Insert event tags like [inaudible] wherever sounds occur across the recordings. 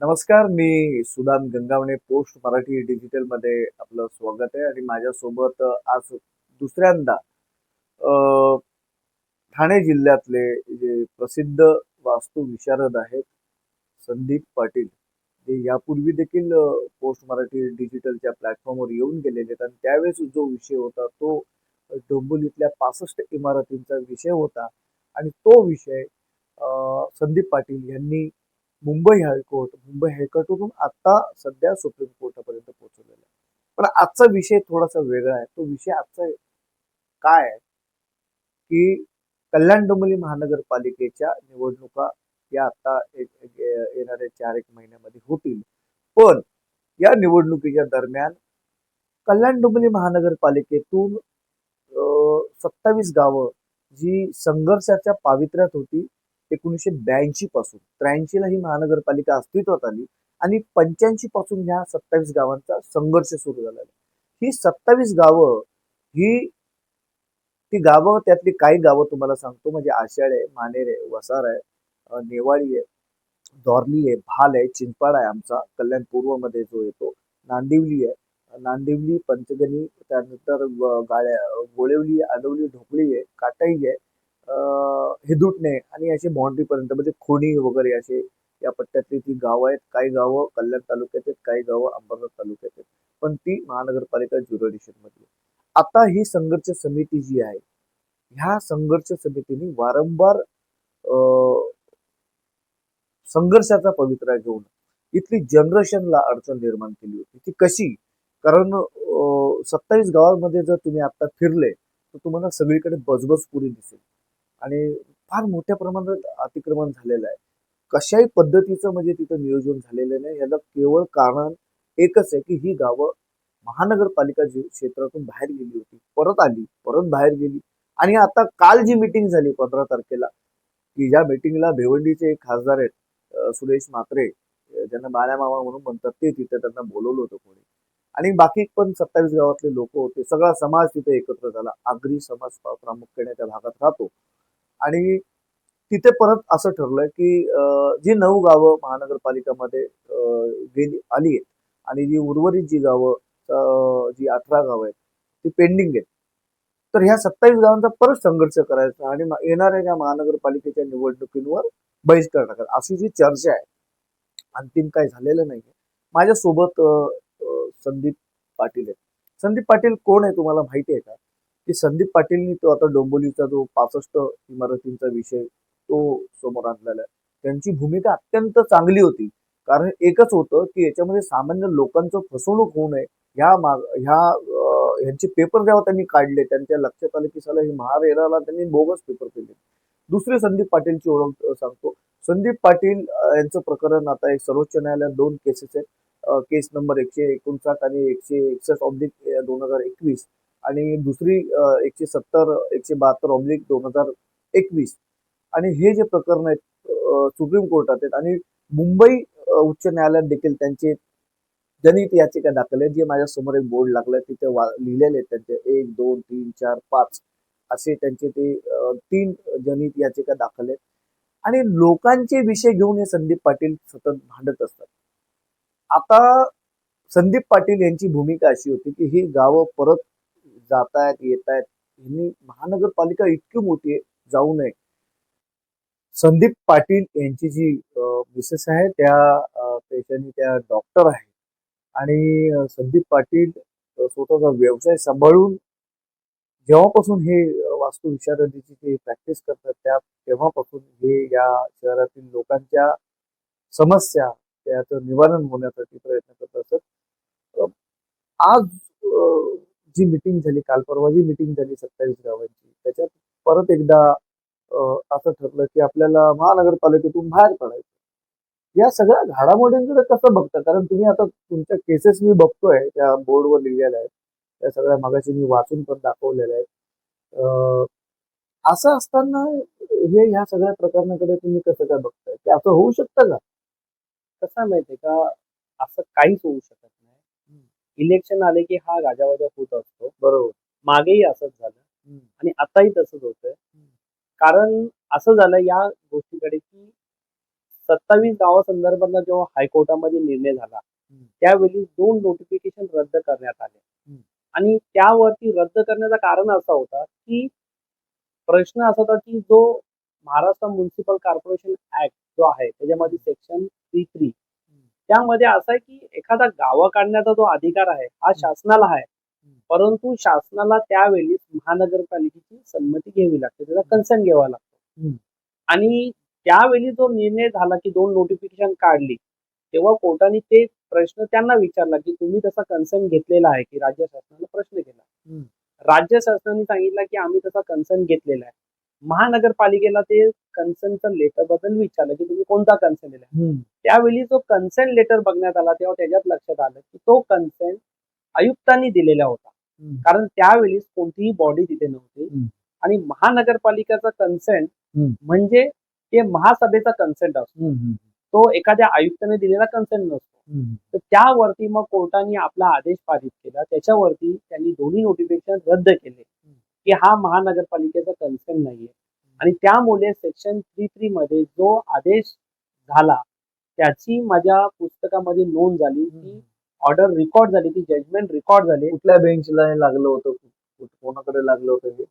नमस्कार मी सुदाम गंगावणे पोस्ट मराठी डिजिटलमध्ये आपलं स्वागत आहे आणि माझ्यासोबत आज दुसऱ्यांदा ठाणे जिल्ह्यातले जे प्रसिद्ध वास्तू विशारद आहेत संदीप पाटील जे यापूर्वी देखील पोस्ट मराठी डिजिटलच्या प्लॅटफॉर्मवर येऊन गेलेले आहेत. आणि त्यावेळेस जो विषय होता तो डोंबोलीतल्या पासष्ट इमारतींचा विषय होता. आणि तो विषय संदीप पाटील यांनी मुंबई हायकोर्ट मुंबई हायकोर्टवरून आता सध्या सुप्रीम कोर्टापर्यंत पोहोचवलेला आहे. पण आजचा विषय थोडासा वेगळा आहे. तो विषय आजचा काय आहे? की कल्याण डोंबिवली महानगरपालिकेच्या निवडणुका या आता एक येणाऱ्या चार एक महिन्यामध्ये होतील. पण या निवडणुकीच्या दरम्यान कल्याण डोंबिवली महानगरपालिकेतून सत्तावीस गावं जी संघर्षाच्या पावित्र्यात होती एकोणीसशे ब्याऐंशी पासून. त्र्याऐंशी ला ही महानगरपालिका अस्तित्वात आली आणि पंच्याऐंशी पासून ह्या सत्तावीस गावांचा संघर्ष सुरू झाला. ही सत्तावीस गावं ही ती गावं त्यातली काही गावं तुम्हाला सांगतो. म्हणजे आषाढ आहे मानेर आहे वसार आहे नेवाळी आहे दोरली आहे भाल आहे चिंचपाड आहे आमचा कल्याण पूर्वमध्ये जो येतो. नांदिवली आहे. नांदिवली पंचगणी त्यानंतर गाळ्या गोळेवली आडवली ढोकळी आहे काटाई आहे हिदुटणे आणि असे बाउंड्रीपर्यंत म्हणजे खोणी वगैरे असे या पट्ट्यातली ती गावं आहेत. काही गावं कल्याण तालुक्यात आहेत काही गावं अंबरनाथ तालुक्यात आहेत. पण ती महानगरपालिका ज्युरिडिशन मधली आता ही संघर्ष समिती जी आहे ह्या संघर्ष समितीने वारंवार संघर्षाचा पवित्रा घेऊन इथली जनरेशनला अडचण निर्माण केली होती. ती कशी? कारण सत्तावीस गावांमध्ये जर तुम्ही आता फिरले तर तुम्हाला सगळीकडे बजबजपुरी दिसेल. आणि फार मोठ्या प्रमाणात अतिक्रमण झालेलं आहे. कशाही पद्धतीचं म्हणजे तिथं नियोजन झालेलं नाही. याला केवळ कारण एकच आहे की ही गावं महानगरपालिका क्षेत्रातून बाहेर गेली होती परत आली परत बाहेर गेली. आणि आता काल जी मिटिंग झाली पंधरा तारखेला की ज्या मिटिंगला भिवंडीचे एक खासदार आहेत सुरेश म्हात्रे ज्यांना बाळ्या मामा म्हणून म्हणतात ते तिथे त्यांना बोलवलं होतं कोणी. आणि बाकी पण सत्तावीस गावातले लोक होते. सगळा समाज तिथे एकत्र झाला. आगरी समाज प्रामुख्याने त्या भागात राहतो. आणि तिथे परत असं ठरलं की जी नऊ गावं महानगरपालिकामध्ये गेली आली आहेत आणि जी उर्वरित जी गावं जी अठरा गावं आहेत ती पेंडिंग आहेत. तर ह्या सत्तावीस गावांचा परत संघर्ष करायचा आणि येणाऱ्या ज्या महानगरपालिकेच्या निवडणुकींवर बहिष्कार टाकायचा अशी जी चर्चा आहे अंतिम काय झालेलं नाही माझ्यासोबत संदीप पाटील आहेत. संदीप पाटील कोण आहे तुम्हाला माहिती आहे का? की संदीप पाटीलनी तो आता डोंबोलीचा जो पासष्ट इमारतींचा विषय तो समोर आणलेला आहे. त्यांची भूमिका अत्यंत चांगली होती. कारण एकच होतं की याच्यामध्ये सामान्य लोकांचं फसवणूक होऊ नये. ह्या माग ह्या ह्यांचे पेपर जेव्हा त्यांनी काढले त्यांच्या लक्षात आलं की सला हे महारेराला त्यांनी बोगस पेपर केले. दुसरे संदीप पाटीलची ओळख सांगतो. संदीप पाटील यांचं प्रकरण आता एक सर्वोच्च न्यायालयात दोन केसेस आहेत. केस नंबर एकशे एकोणसाठ आणि एकशे एकसष्ट ऑब्लिक दोन हजार एकवीस. आणि दुसरी एकशे सत्तर एकशे बहात्तर ऑब्लिक दोन हजार एकवीस. आणि हे जे प्रकरण आहेत सुप्रीम कोर्टात आहेत आणि मुंबई उच्च न्यायालयात देखील त्यांचे जनहित याचिका दाखल आहेत जे माझ्यासमोर एक बोर्ड लागलाय तिथे वा- लिहिलेले आहेत त्यांचे. एक दोन तीन चार पाच असे त्यांचे ते तीन जनहित याचिका दाखल आहेत. आणि लोकांचे विषय घेऊन हे संदीप पाटील सतत भांडत असतात. आता संदीप पाटील यांची भूमिका अशी होती की ही गावं परत जातायत येतायत. येत आहेत यांनी महानगरपालिका इतकी मोठी आहे जाऊ नये. संदीप पाटील यांची जी मिसेस आहे त्या पेशाने त्या डॉक्टर आहेत आणि संदीप पाटील स्वतःचा व्यवसाय सांभाळून जेव्हापासून हे अं, वास्तू विशारदीची ते प्रॅक्टिस करतात त्या तेव्हापासून हे या शहरातील लोकांच्या समस्या त्याचं निवारण होण्यासाठी प्रयत्न करत असत आज जी मिटिंग झाली काल परवा जी मिटिंग झाली सत्तावीस गावांची त्याच्यात परत एकदा असं ठरलं की आपल्याला महानगरपालिकेतून बाहेर पडायचं. या सगळ्या घडामोडींकडे कसं बघता? कारण तुम्ही आता तुमच्या केसेस मी बघतोय त्या बोर्डवर लिहिलेल्या आहेत. त्या सगळ्या मागाशी मी वाचून पण दाखवलेल्या आहेत. असं असताना हे ह्या सगळ्या प्रकरणाकडे तुम्ही कसं काय बघताय? की असं होऊ शकतं का? कसं माहितीये का? असं काहीच होऊ शकत नाही. इलेक्शन आले की हा गाजावाजा होत असतो बरोबर मागेही असंच झालं. आणि आताही तसंच होतंय कारण असं झालं या गोष्टीकडे की सत्तावीस गावासंदर्भातला जेव्हा हायकोर्टामध्ये निर्णय झाला. त्यावेळी दोन नोटिफिकेशन रद्द करण्यात आले. आणि त्यावरती रद्द करण्याचं कारण असं होता की प्रश्न असा होता की जो महाराष्ट्र म्युन्सिपल कॉर्पोरेशन ऍक्ट जो आहे त्याच्यामध्ये सेक्शन थ्री थ्री त्यामध्ये असं आहे की एखादा गावा काढण्याचा जो अधिकार आहे हा शासनाला आहे. परंतु शासनाला त्यावेळी महानगरपालिकेची संमती घ्यावी लागते. त्याचा कन्सर्न घ्यावा लागतो. आणि त्यावेळी जो निर्णय झाला की दोन नोटिफिकेशन काढली तेव्हा कोर्टाने ते प्रश्न त्यांना विचारला की तुम्ही तसा कन्सर्न घेतलेला आहे की राज्य शासनाला प्रश्न केला. राज्य शासनाने सांगितलं की आम्ही तसा कन्सर्न घेतलेला आहे. महानगरपालिकेला ते कन्सर्नचं लेटरबद्दल विचारलं की तुम्ही कोणता कन्सर्न दिला त्यावेळी जो कन्सेंट लेटर बघण्यात आला तेव्हा त्याच्यात लक्षात आलं की तो कन्सेंट आयुक्तांनी दिलेला होता. कारण त्यावेळी कोणतीही बॉडी तिथे नव्हती. आणि महानगरपालिकेचा कन्सेंट हम्म. म्हणजे ते महासभेचा कन्सेंट असतो. तो एखाद्या आयुक्ताने दिलेला कन्सेंट नसतो. तर त्यावरती मग कोर्टाने आपला आदेश पारित केला. त्याच्यावरती त्यांनी दोन्ही नोटिफिकेशन रद्द केले. की हा महानगरपालिकेचा कन्सेंट नाहीये. आणि त्यामुळे सेक्शन थ्री थ्री मध्ये जो आदेश झाला त्याची माझ्या पुस्तकामध्ये नोंद झाली ती ऑर्डर रेकॉर्ड झाली ती जजमेंट रेकॉर्ड झाली. कुठल्या बेंचला लागलं होतं? कु- कोणाकडे लागलं होतं हे?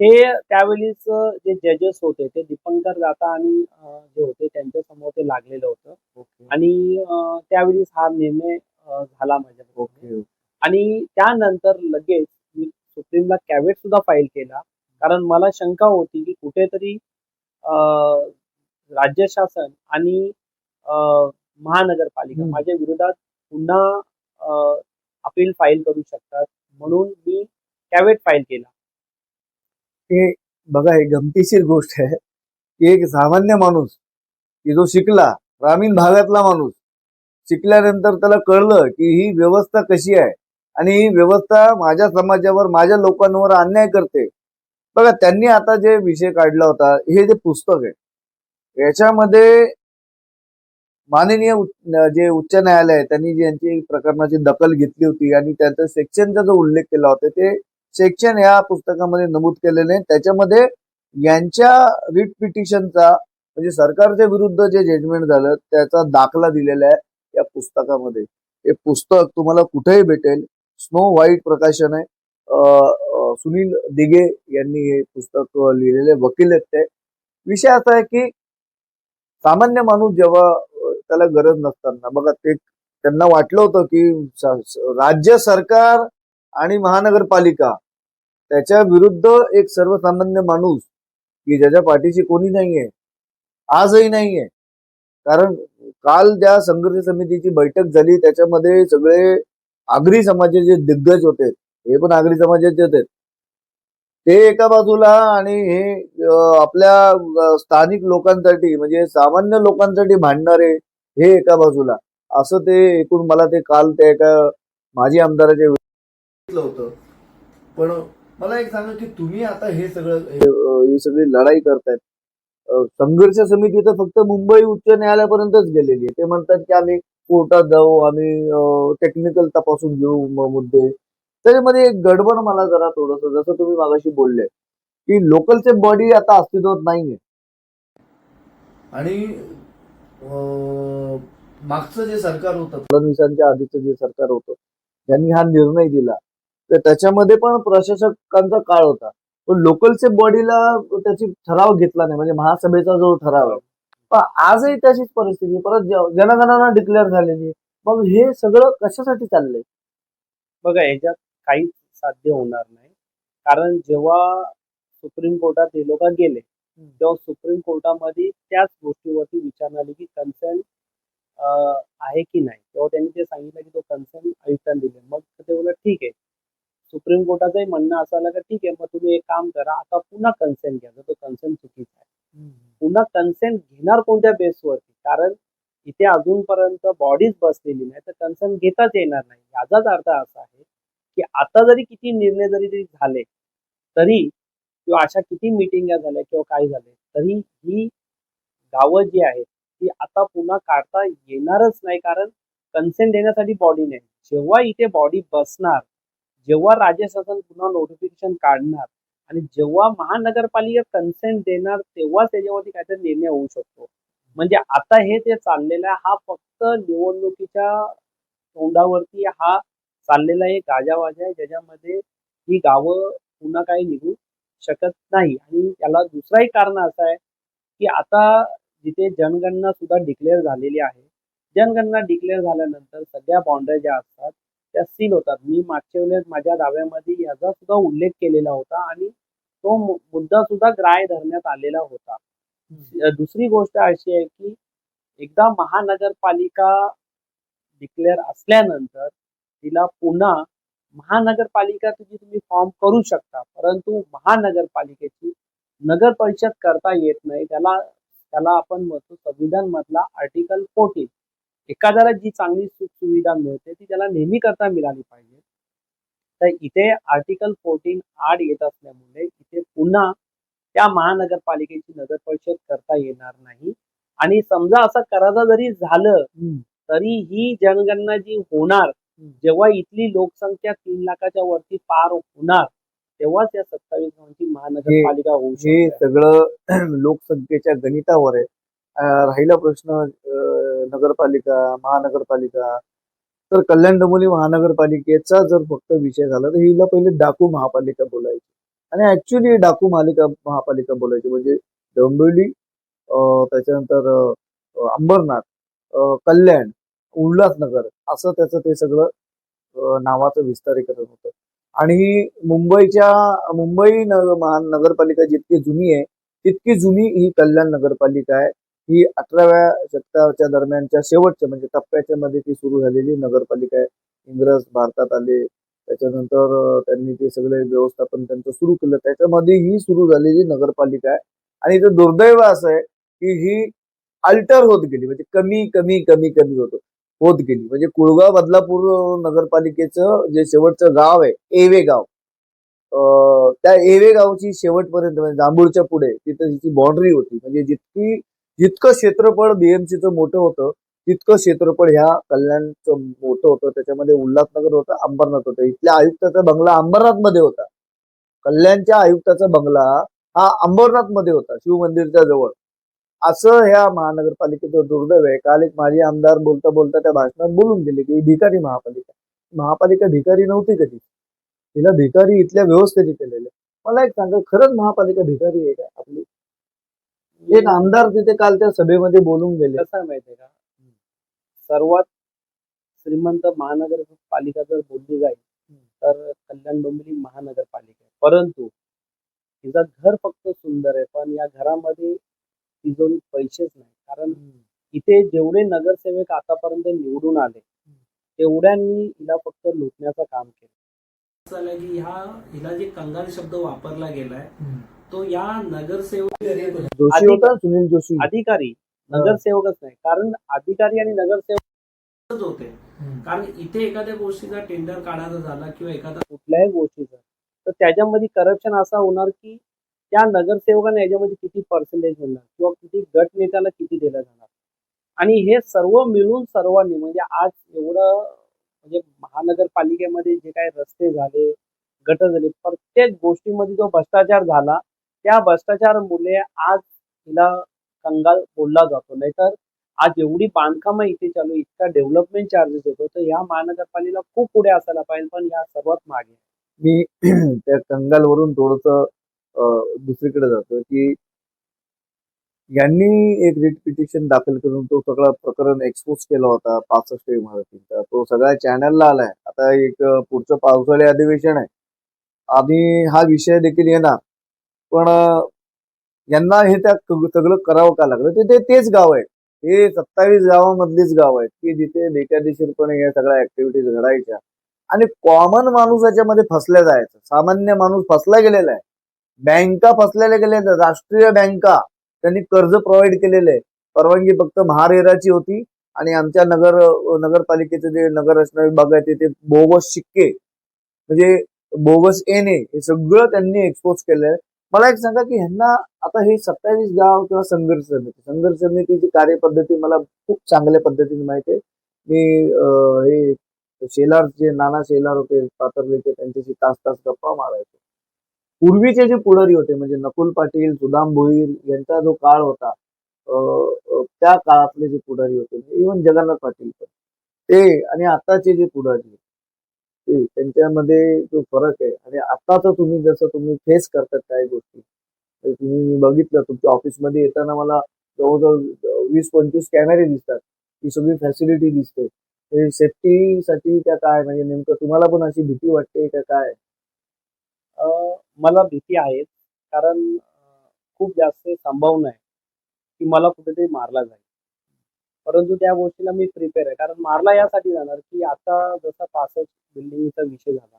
ते त्यावेळीच जे जजेस होते ते दीपंकर दाता आणि जे होते त्यांच्यासमोर ते लागलेलं होतं. आणि त्यावेळीच हा निर्णय झाला माझ्या ओके. आणि त्यानंतर लगेच सुप्रीमला कॅवेट सुद्धा फाईल केला. कारण मला शंका होती की कुठेतरी राज्य शासन आणि महानगरपालिका. माझ्या विरोधात पुन्हा अपील फाईल करू शकतात म्हणून मी कॅवेट फाईल केला. हे बघा हे गमतीशीर गोष्ट आहे. की एक सामान्य माणूस की जो शिकला ग्रामीण भागातला माणूस शिकल्यानंतर त्याला कळलं की ही व्यवस्था कशी आहे. आणि व्यवस्था माझ्या समाजावर माझ्या लोकांवर अन्याय करते. बघा त्यांनी आता जे विषय काढला होता हे जे पुस्तक आहे याच्यामध्ये माननीय जे उच्च न्यायालय आहे त्यांनी ज्यांची प्रकरणाची दखल घेतली होती आणि त्यांचा सेक्शनचा जो उल्लेख केला होता ते सेक्शन या पुस्तकामध्ये नमूद केलेले आहे. त्याच्यामध्ये यांच्या रिट पिटिशनचा म्हणजे सरकारच्या विरुद्ध जे जजमेंट झालं त्याचा दाखला दिलेला आहे या पुस्तकामध्ये. हे पुस्तक तुम्हाला कुठेही भेटेल. स्नो व्हाईट प्रकाशन आहे सुनील दिघे यांनी हे पुस्तक लिहिलेले वकील आहेत ते. विषय असा आहे की सामान्य माणूस जेव्हा त्याला गरज नसताना बघा ते त्यांना वाटलं होतं की राज्य सरकार आणि महानगरपालिका त्याच्या विरुद्ध एक सर्वसामान्य माणूस की ज्याच्या पाठीशी कोणी नाहीये आजही नाहीये. कारण काल ज्या संघर्ष समितीची बैठक झाली त्याच्यामध्ये सगळे आगरी समाजाचे दिग्गज होते हे पण आगरी समाजाचे होते. ते एका बाजूला आणि हे आपल्या स्थानिक लोकांसाठी म्हणजे सामान्य लोकांसाठी भांडणारे हे एका बाजूला. असं ते एकूण मला ते काल ते एका माजी आमदाराच्या होतं. पण मला एक सांगा की तुम्ही आता हे सगळं ही सगळी लढाई करतायत. संघर्ष समिती तर फक्त मुंबई उच्च न्यायालयापर्यंतच गेलेली आहे. ते म्हणतात की आम्ही कोर्टात जाऊ आम्ही टेक्निकल तपासून घेऊ मुद्दे. त्याच्यामध्ये एक गडबड मला जरा थोडस जसं तुम्ही मागाशी बोलले की लोकलचे बॉडी आता अस्तित्वात नाहीये. आणि मागचं जे सरकार होतं फडणवीसांच्या आधीचं जे सरकार होतं त्यांनी हा निर्णय दिला. तर त्याच्यामध्ये पण प्रशासकांचा काळ होता. पण लोकलचे बॉडीला त्याची ठराव घेतला नाही. म्हणजे महासभेचा जो ठराव आहे आजही तशीच परिस्थिती. परत जनगणना डिक्लेअर झालेली आहे. मग हे सगळं कशासाठी चाललंय? बघा याच्यात काहीच साध्य होणार नाही. कारण जेव्हा सुप्रीम कोर्टात हे लोक गेले तेव्हा सुप्रीम कोर्टामध्ये त्याच गोष्टीवरती विचारणा आली की कन्सेंट आहे की नाही. तेव्हा त्यांनी ते सांगितलं की तो कन्सेंट आयुक्तांनी दिले मग ते बोलत ठीक आहे. सुप्रीम कोर्टाचंही म्हणणं असं आलं की ठीक आहे मग तुम्ही एक काम करा. आता पुन्हा कन्सेंट घ्या. जर तो कन्सेंट चुकीचा आहे. पुन्हा कन्सेंट घेणार कोणत्या बेसवरती कारण इथे अजूनपर्यंत बॉडीज बसलेली नाही तर कन्सेंट घेताच येणार नाही. याचाच अर्थ असा आहे की आता जरी किती निर्णय जरी तरी झाले तरी किंवा अशा किती मिटिंगा झाल्या किंवा काय झाले तरी ही गावं जी आहेत ती आता पुन्हा काढता येणारच नाही. कारण कन्सेंट देण्यासाठी बॉडी नाही. जेव्हा इथे बॉडी बसणार जेव्हा राज्य शासन पुन्हा नोटिफिकेशन काढणार आणि जेव्हा महानगरपालिका कन्सेंट देणार तेव्हाच त्याच्यावरती काहीतरी निर्णय होऊ शकतो. म्हणजे आता हे जे चाललेलं आहे हा फक्त निवडणुकीच्या तोंडावरती हा चाललेला एक गाजावाजा आहे ज्याच्यामध्ये ही गावं पुन्हा काही निघू शकत नाही. आणि त्याला दुसराही कारण असं आहे की आता जिथे जनगणना सुद्धा डिक्लेअर झालेली आहे. जनगणना डिक्लेअर झाल्यानंतर सगळ्या बाउंड्री ज्या असतात त्या सील होतात. मी मागच्या वेळेस माझ्या दाव्यामध्ये याचा सुद्धा उल्लेख केलेला होता आणि तो मुद्दा सुद्धा ग्राह्य धरण्यात आलेला होता. दुसरी गोष्ट अशी आहे की एकदा महानगरपालिका डिक्लेअर असल्यानंतर तिला पुन्हा महानगरपालिका तुझी तुम्ही फॉर्म करू शकता. परंतु महानगरपालिकेची नगर परिषद करता येत नाही. त्याला त्याला आपण म्हणतो संविधान मधला आर्टिकल फोर्टीन एखाद्याला जी चांगली सुख सुविधा मिळते ती त्याला नेहमी करता मिळाली पाहिजे. तर इथे आर्टिकल फोर्टीन आड येत असल्यामुळे इथे पुन्हा त्या महानगरपालिकेची नगर परिषद करता येणार नाही. आणि समजा असं करायचं जरी झालं तरी ही जनगणना जी होणार जेव्हा इथली लोकसंख्या तीन लाखाच्या वरती पार होणार तेव्हाच या सत्तावीस गावांची महानगरपालिका होऊ हे शकते. सगळं [clears throat] लोकसंख्येच्या गणितावर आहे. राहिला प्रश्न नगरपालिका महानगरपालिका. तर कल्याण डोंबिवली महानगरपालिकेचा जर फक्त विषय झाला तर हिला पहिले डाकू महापालिका बोलायची. आणि ऍक्च्युली डाकू मालिका महापालिका बोलायची. म्हणजे डोंबिवली त्याच्यानंतर अंबरनाथ कल्याण उल्हासनगर असं त्याचं ते सगळं नावाचं विस्तारीकरण होतं. आणि मुंबईच्या मुंबई नगर महानगरपालिका जितकी जुनी आहे तितकी जुनी ही कल्याण नगरपालिका आहे. ही अठराव्या शतकाच्या दरम्यानच्या शेवटच्या म्हणजे टप्प्याच्या मध्ये ती सुरू झालेली नगरपालिका आहे. इंग्रज भारतात आले त्याच्यानंतर त्यांनी ते सगळे व्यवस्थापन त्यांचं सुरू केलं त्याच्यामध्ये ही सुरू झालेली नगरपालिका आहे. आणि इथं दुर्दैव असं आहे की ही अल्टर होत गेली म्हणजे कमी कमी कमी कमी होत होत गेली. म्हणजे कुळगाव बदलापूर नगरपालिकेचं जे शेवटचं गाव आहे एवे गाव त्या एवे गावची शेवटपर्यंत म्हणजे जांभूळच्या पुढे तिथं तिची बाउंड्री होती. म्हणजे जितकी जितकं क्षेत्रफळ बीएमसीचं मोठं होतं तितकं क्षेत्रफळ ह्या कल्याणचं मोठं होतं. त्याच्यामध्ये उल्हासनगर होतं अंबरनाथ होतं. इथल्या आयुक्ताचा बंगला अंबरनाथमध्ये होता. कल्याणच्या आयुक्ताचा बंगला हा अंबरनाथमध्ये होता शिव मंदिरच्या जवळ. असं ह्या महानगरपालिकेचं दुर्दैव आहे. काल एक माजी आमदार बोलता बोलता त्या भाषणात बोलून गेले की भिकारी महापालिका महापालिका भिकारी नव्हती कधी. तिला भिकारी इथल्या व्यवस्थेने केलेल्या मला एक सांगा खरंच महापालिका भिकारी आहे का आपली? एक आमदार तिथे काल त्या सभेमध्ये बोलून गेले. कसं आहे माहितीये का? सर्वात श्रीमंत महानगरपालिका जर बोलली जाईल तर कल्याण डोंबिवली महानगरपालिका आहे. परंतु तिचं घर फक्त सुंदर आहे पण या घरामध्ये तिजोरी पैसेच नाही. कारण इथे जेवढे नगरसेवक आतापर्यंत निवडून आले तेवढ्यांनी हिला फक्त लुटण्याचं काम केलं. झालं की ह्या हिला जे कंगाल शब्द वापरला गेलाय तो या नगरसेवक सुनील जोशी? अधिकारी नगरसेवकच नाही. कारण अधिकारी आणि नगरसेवक होते. कारण इथे एखाद्या गोष्टीचा टेंडर काढायचा झाला किंवा एखादा कुठल्याही गोष्टीचा. तर त्याच्यामध्ये करप्शन असा होणार की त्या नगरसेवकांना याच्यामध्ये किती पर्सेंटेज मिळणार किंवा किती गट नेत्याला किती दिलं जाणार? आणि हे सर्व मिळून सर्वांनी म्हणजे आज एवढं म्हणजे महानगरपालिकेमध्ये जे काही रस्ते झाले गट झाले प्रत्येक गोष्टीमध्ये जो भ्रष्टाचार झाला त्या भ्रष्टाचारामुळे आज तिला कंगाल बोलला जातो. नाहीतर आज एवढी बांधकामं इथे चालू इतका डेव्हलपमेंट चार्जेस येतो तर या महानगरपालिका खूप पुढे असायला पाहिजे पण या सर्वात मागे. मी [clears throat] त्या कंगालवरून थोडस दुसरीकडे जातो की यांनी एक रिट पिटिशन दाखल करून तो सगळा प्रकरण एक्सपोज केला होता पासष्ट इमारतींचा तो सगळ्या चॅनलला आलाय. आता एक पुढचं पावसाळी अधिवेशन आहे. आणि हा विषय देखील येणार. पण यांना हे त्या सगळं करावं का लागलं? ते- ते तेच गाव आहे. हे सत्तावीस गावामधलीच गाव आहेत की जिथे बेकायदेशीरपणे या सगळ्या ऍक्टिव्हिटीज घडायच्या. आणि कॉमन माणूस याच्यामध्ये फसल्या जायचं. सामान्य माणूस फसला गेलेला आहे. बँका फसलेल्या गेल्या राष्ट्रीय बँका. त्यांनी कर्ज प्रोव्हाइड केलेलं आहे. परवानगी फक्त महारेराची होती आणि आमच्या नगर नगरपालिकेचे जे नगर रचना विभाग आहे ते बोगस शिक्के म्हणजे बोगस एने हे सगळं त्यांनी एक्सपोज केलंय मला एक सांगा की ह्यांना आता हे सत्तावीस गाव किंवा संघर्ष समिती संघर्ष समितीची कार्यपद्धती मला खूप चांगल्या पद्धतीने माहिती आहे. मी हे शेलार जे नाना शेलार होते पातर्लेचे त्यांच्याशी तास तास गप्पा मारायचो. पूर्वीचे जे पुढारी होते म्हणजे नकुल पाटील सुदाम भोईर यांचा जो काळ होता त्या काळातले जे पुढारी होते म्हणजे इव्हन जगन्नाथ पाटील पण. ते आणि आताचे जे पुढारी ते त्यांच्यामध्ये जो फरक आहे आणि आताच तुम्ही जसं तुम्ही फेस करतात काही गोष्टी तुम्ही मी बघितलं तुमच्या ऑफिसमध्ये येताना मला जवळजवळ वीस पंचवीस कॅमेरे दिसतात. ही सगळी फॅसिलिटी दिसते. ते सेफ्टीसाठी त्या काय म्हणजे नेमकं तुम्हाला पण अशी भीती वाटते का काय? मला भीती आहे कारण खूप जास्त संभावना आहे की मला कुठेतरी मारला जाईल. परंतु त्या गोष्टीला मी प्रिपेअर आहे कारण मारला यासाठी जाणार की आता जसा पासष्ट बिल्डिंगचा विषय झाला.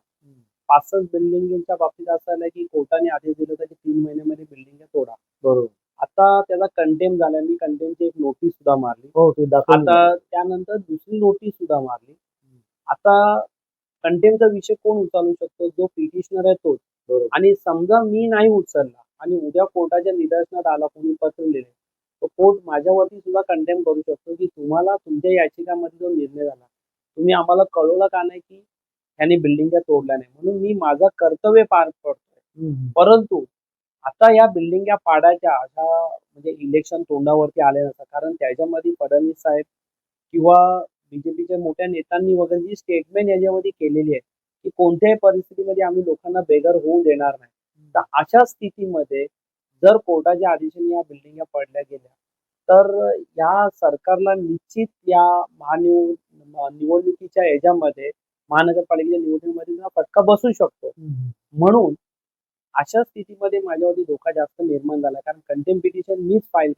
पासष्ट बिल्डिंगच्या बाबतीत असं आलं की कोर्टाने आदेश दिला होता की तीन महिन्यामध्ये बिल्डिंग तोडा. बरोबर. आता त्याला कंटेम झाला मी कंटेमची एक नोटीस सुद्धा मारली. हो आता त्यानंतर दुसरी नोटीस सुद्धा मारली. आता कंटेमचा विषय कोण उचलू शकतो? जो पिटिशनर आहे तोच. आणि समजा मी नाही उचलला आणि उद्या कोर्टाच्या निदर्शनात आला कोणी पत्र लिहिले तर कोर्ट माझ्यावरती सुद्धा कंटेम करू शकतो की तुम्हाला तुमच्या याचिकामध्ये जो निर्णय झाला तुम्ही आम्हाला कळवलं का नाही की ह्याने बिल्डिंगच्या तोडल्या नाही? म्हणून मी माझं कर्तव्य पार पडतोय. परंतु आता या बिल्डिंग या पाडाच्या अशा म्हणजे इलेक्शन तोंडावरती आले नसतात कारण त्याच्यामध्ये फडणवीस साहेब किंवा बीजेपीच्या मोठ्या नेत्यांनी वगैरे जी स्टेटमेंट याच्यामध्ये केलेली आहे की कोणत्याही परिस्थितीमध्ये आम्ही लोकांना बेघर होऊ देणार नाही. तर अशा स्थितीमध्ये जर कोर्टाच्या आदेशाने या बिल्डिंग पडल्या गेल्या तर या सरकारला निश्चित या महानिव निवडणुकीच्या याच्यामध्ये महानगरपालिकेच्या निवडणुकीमध्ये हा फटका बसू शकतो. म्हणून अशा स्थितीमध्ये माझ्यावरती धोका जास्त निर्माण झाला कारण कंटेम पिटिशन मीच फाईल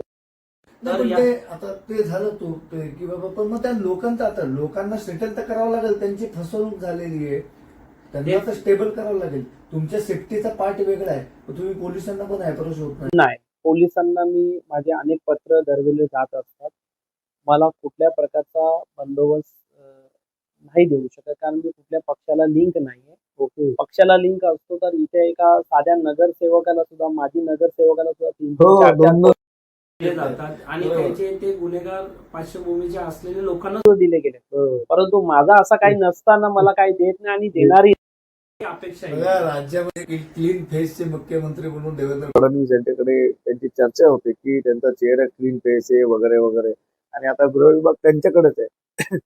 आता ते झालं ते की बाबा पण मग त्या लोकांचं आता लोकांना सेटल तर करावं लागेल त्यांची फसवणूक झालेली आहे. त्यांना तर स्टेबल करावं लागेल. तुमच्या सेफ्टीचा पार्ट वेगळा आहे. तुम्ही पोलिसांना पण अप्रोच होत नाही. पोलिसांना मी माझे अनेक पत्र दरवेळी जात असतात. मला कुठल्या प्रकारचा बंदोबस्त नाही देऊ शकत कारण मी कुठल्या पक्षाला लिंक नाहीये. ओके. पक्षाला लिंक असतो तर इथे एका साध्या नगरसेवकाला सुद्धा माजी नगरसेवकाला सुद्धा तीन हो चार चार दोन दोन केले जातात. आणि बरोबर. त्यांचे ते गुन्हेगार पार्श्वभूमीचे असलेले लोकांना दिले गेले. बरोबर. परंतु माझा असा काही नसताना मला काही देत नाही आणि देणारही अपेक्षा राज्यामध्ये क्लीन फेसचे मुख्यमंत्री म्हणून देवेंद्र फडणवीस यांच्याकडे त्यांची चर्चा होते की त्यांचा चेहरा क्लीन फेस आहे वगैरे वगैरे. आणि आता गृह विभाग त्यांच्याकडेच आहे. [laughs]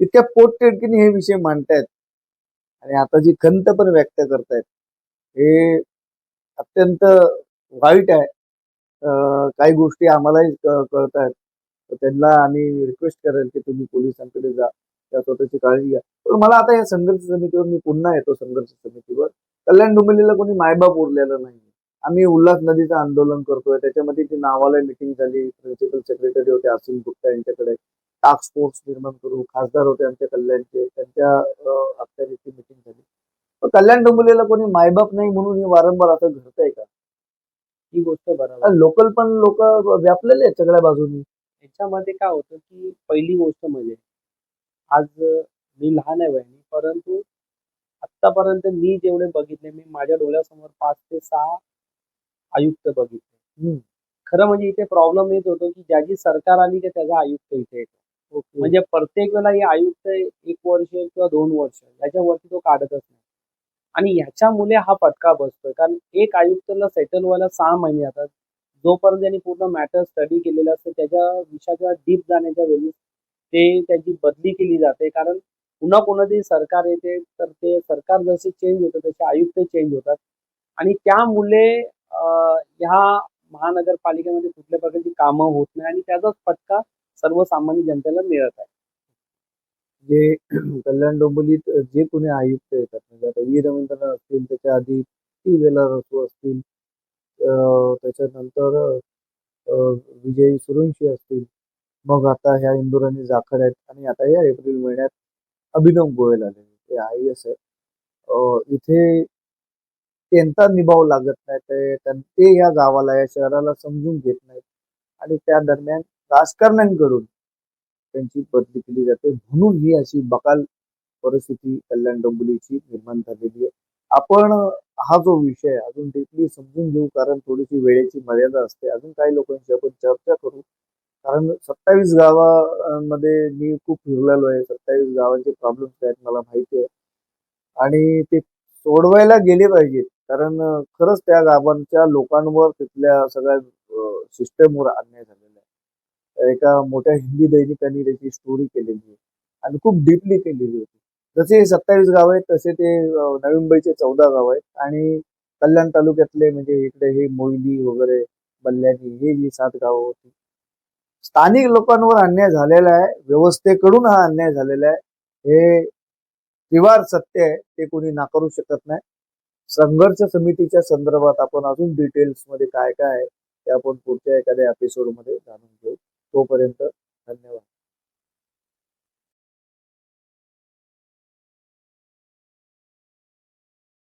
इतक्या पोटतिडकीने हे विषय मांडतायत. आणि आता जी खंत पण व्यक्त करतायत हे अत्यंत वाईट आहे. काही गोष्टी आम्हालाही कळत आहेत त्यांना आम्ही रिक्वेस्ट करेल की तुम्ही पोलिसांकडे जा. त्या स्वतःची काळजी घ्या. पण मला आता या संघर्ष समितीवर मी पुन्हा येतो संघर्ष समितीवर. कल्याण डोंबिवलीला कोणी मायबाप उरलेलं नाही. आम्ही उल्हास नदीचं आंदोलन करतोय. त्याच्यामध्ये ती नावाला मिटिंग झाली. प्रिन्सिपल सेक्रेटरी होते असिम गुप्ता यांच्याकडे. टास्क फोर्स निर्माण करू खासदार होते आमच्या कल्याणचे. त्यांच्या अखत्यारीची मिटिंग झाली. पण कल्याण डोंबिवलीला कोणी मायबाप नाही म्हणून हे वारंवार असं घडतंय का? ही गोष्ट बरोबर. लोकल पण लोक व्यापलेले आहेत सगळ्या बाजूनी. याच्यामध्ये काय होतं की पहिली गोष्ट म्हणजे आज मी लहान आहे वयाने परंतु आतापर्यंत मी जेवढे बघितले मी माझ्या डोळ्यासमोर पाच ते सहा आयुक्त बघितले. खरं म्हणजे इथे प्रॉब्लेम येत होतो की ज्याची सरकार आली की त्याचा आयुक्त इथे येतो. म्हणजे प्रत्येक वेळेला हे आयुक्त एक वर्ष किंवा दोन वर्ष याच्यावरती तो काढतच नाही. आणि ह्याच्यामुळे हा फटका बसतोय. कारण एक आयुक्तला सेटल व्हायला सहा महिने जातात. जोपर्यंत त्यांनी पूर्ण मॅटर स्टडी केलेलं असतं त्याच्या विषयाच्या डीप जाण्याच्या वेळी ते त्याची बदली केली जाते. कारण पुन्हा कोणातरी सरकार येते तर ते सरकार जसे चेंज होतं तसे आयुक्त चेंज होतात. आणि त्यामुळे ह्या महानगरपालिकेमध्ये कुठल्या प्रकारची कामं होत नाही आणि त्याचाच फटका सर्वसामान्य जनतेला मिळत आहे. जे कल्याण डोंबिवलीत जे कोणी आयुक्त येतात म्हणजे आता ई रवींद्रनाथ असतील त्याच्या आधी टी वेला रसू असतील त्याच्यानंतर विजय सुरुंशी असतील मग आता ह्या इंदुराणी जाखड आहेत आणि आता या एप्रिल महिन्यात अभिनव गोयल आले ते आय एस आहे इथे त्यांचा निभाव लागत नाही. ते या गावाला या शहराला समजून घेत नाहीत. आणि त्या दरम्यान राजकारण्यांकडून त्यांची बदली केली जाते. म्हणून ही अशी बकाल परिस्थिती कल्याण डोंबिवलीची निर्माण झालेली आहे. आपण हा जो विषय अजून डीपली समजून घेऊ कारण थोडीशी वेळेची मर्यादा असते. अजून काही लोकांशी आपण चर्चा करू. कारण सत्तावीस गावामध्ये मी खूप फिरलेलो आहे. सत्तावीस गावांचे प्रॉब्लेम्स आहेत मला माहिती आहे. आणि ते सोडवायला गेले पाहिजेत. कारण खरंच त्या गावांच्या लोकांवर तिथल्या सगळ्या सिस्टमवर अन्याय झालेला आहे. एका मोठ्या हिंदी दैनिकांनी त्याची स्टोरी केलेली आहे. आणि खूप डीपली केलेली होती. जसे सत्तावीस गाव आहेत तसे ते नवी मुंबईचे चौदा गाव आहेत. आणि कल्याण तालुक्यातले म्हणजे इकडे हे मोयली वगैरे बल्ल्यानी हे जी सात गावं होती स्थानिक लोकांवर अन्याय झालेला आहे व्यवस्थेकडून हा अन्याय झालेला आहे. हे त्रिवार सत्य आहे ते कोणी नाकारू शकत नाही. संघर्ष समितीच्या संदर्भात आपण अजून डिटेल्समध्ये काय काय आहे ते आपण पुढच्या एखाद्या एपिसोडमध्ये जाणून घेऊ. तोपर्यंत धन्यवाद.